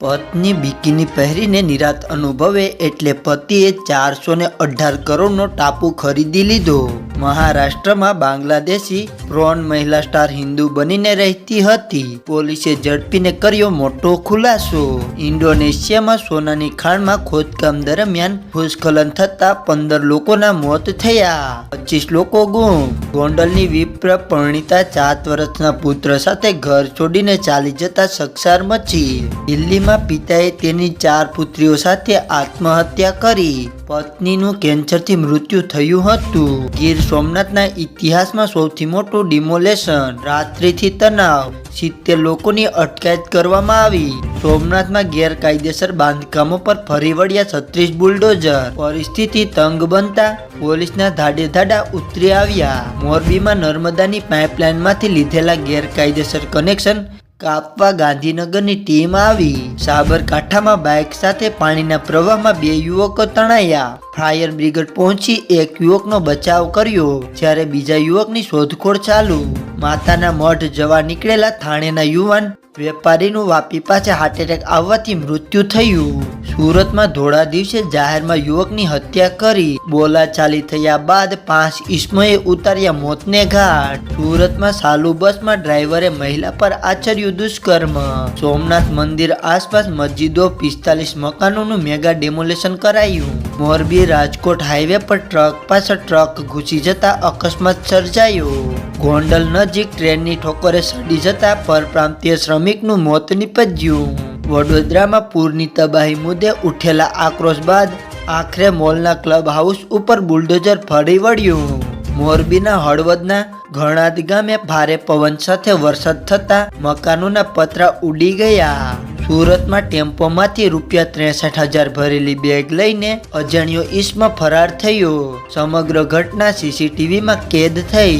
પત્ની બિકીની પહેરીને નિરાત અનુભવે એટલે પતિએ ચારસો ને અઢાર કરોડનો ટાપુ ખરીદી લીધો. મહારાષ્ટ્રમાં બાંગ્લાદેશી પ્રોન મહિલા સ્ટાર હિન્દુ બનીને રહેતી હતી. પોલીસે ઝડપીને કર્યો મોટો ખુલાસો. ઇન્ડોનેશિયામાં સોનાની ખાણમાં ખોદકામ દરમિયાન ભૂસ્ખલન થતા પંદર લોકોના મોત થયા. પચીસ લોકો ગુમ. ગોંડલની વિપ્ર પરણિતા સાત વર્ષના પુત્ર સાથે ઘર છોડીને ચાલી જતા સકસાર મચી. દિલ્હીમાં પિતાએ તેની ચાર પુત્રીઓ સાથે આત્મહત્યા કરી. પત્નીનું કેન્સરથી મૃત્યુ થયું હતું. ગીર સોમનાથના ઇતિહાસમાં સૌથી મોટું ડિમોલેશન, રાત્રિથી તણાવ સિત્તેર લોકોની અટકાયત કરવામાં આવી. સોમનાથમાં ગેરકાયદેસર બાંધકામો પર ફરી વળ્યા છત્રીસ બુલડોઝર. પરિસ્થિતિ તંગ બનતા પોલીસના ધાડે ધાડા ઉતરી આવ્યા. મોરબીમાં નર્મદાની પાઇપલાઇનમાંથી લીધેલા ગેરકાયદેસર કનેક્શન કાપવા ગાંધીનગરની ટીમ આવી. સાબરકાંઠામાં બાઇક સાથે પાણીના પ્રવાહમાં બે યુવકો તણાયા. ફાયર બ્રિગેડ પહોંચી એક યુવકનો બચાવ કર્યો, જ્યારે બીજા યુવકની શોધખોળ ચાલુ. માતાના મઢ જવા નીકળેલા થાણેના યુવાન વેપારીનું વાપી પાસે હાર્ટ એટેક આવવાથી મૃત્યુ થયું. સુરતમાં ધોળા દિવસે જાહેરમાં યુવકની હત્યા કરી. બોલાચાલી થયા બાદ પાંચ ઈસમોએ ઉતાર્યા મોતને ઘાટ. સુરતમાં સાલુ બસમાં ડ્રાઈવરે મહિલા પર આચર્યું દુષ્કર્મ. સોમનાથ મંદિર આસપાસ મસ્જિદો, પિસ્તાલીસ મકાનોનું મેગા ડેમોલેશન કરાયું. મોરબી રાજકોટ હાઈવે પર ટ્રક પાછળ ટ્રક ઘૂસી જતા અકસ્માત સર્જાયો. ગોંડલ નજીક ટ્રેનની ઠોકરે સડી જતા પરપ્રાંતીય શ્રમિકનું મોત નીપજ્યું. વડોદરામાં પૂરની તબાહી મુદ્દે ઉઠેલા આક્રોશ બાદ આખરે મોલના ક્લબ હાઉસ ઉપર બુલડોઝર ફરી વળ્યું. મોરબીના હળવદના ઘણાદ ગામે ભારે પવન સાથે વરસાદ થતા મકાનોના પતરા ઉડી ગયા. સુરતમાં ટેમ્પોમાંથી રૂપિયા ત્રેસઠ હજાર ભરેલી બેગ લઈને અજાણ્યો ઈસમાં ફરાર થયો. સમગ્ર ઘટના સીસીટીવીમાં કેદ થઈ.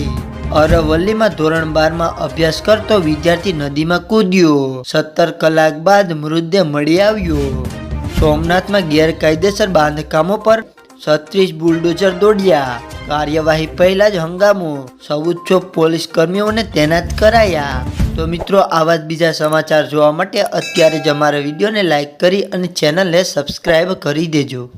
અરવલ્લીમાં ધોરણ બારમાં અભ્યાસ કરતો વિદ્યાર્થી નદીમાં કૂદ્યો. સત્તર કલાક બાદ મૃતદેહ મળી આવ્યો. સોમનાથમાં ગેરકાયદેસર બાંધકામો પર છત્રીસ બુલડોઝર દોડ્યા. કાર્યવાહી પહેલા જ હંગામો. સૌચ્ચો પોલીસ કર્મીઓને તૈનાત કરાયા. તો મિત્રો, આવા જ બીજા સમાચાર જોવા માટે અત્યારે જ અમારા વિડીયોને લાઇક કરી અને ચેનલને સબસ્ક્રાઈબ કરી દેજો.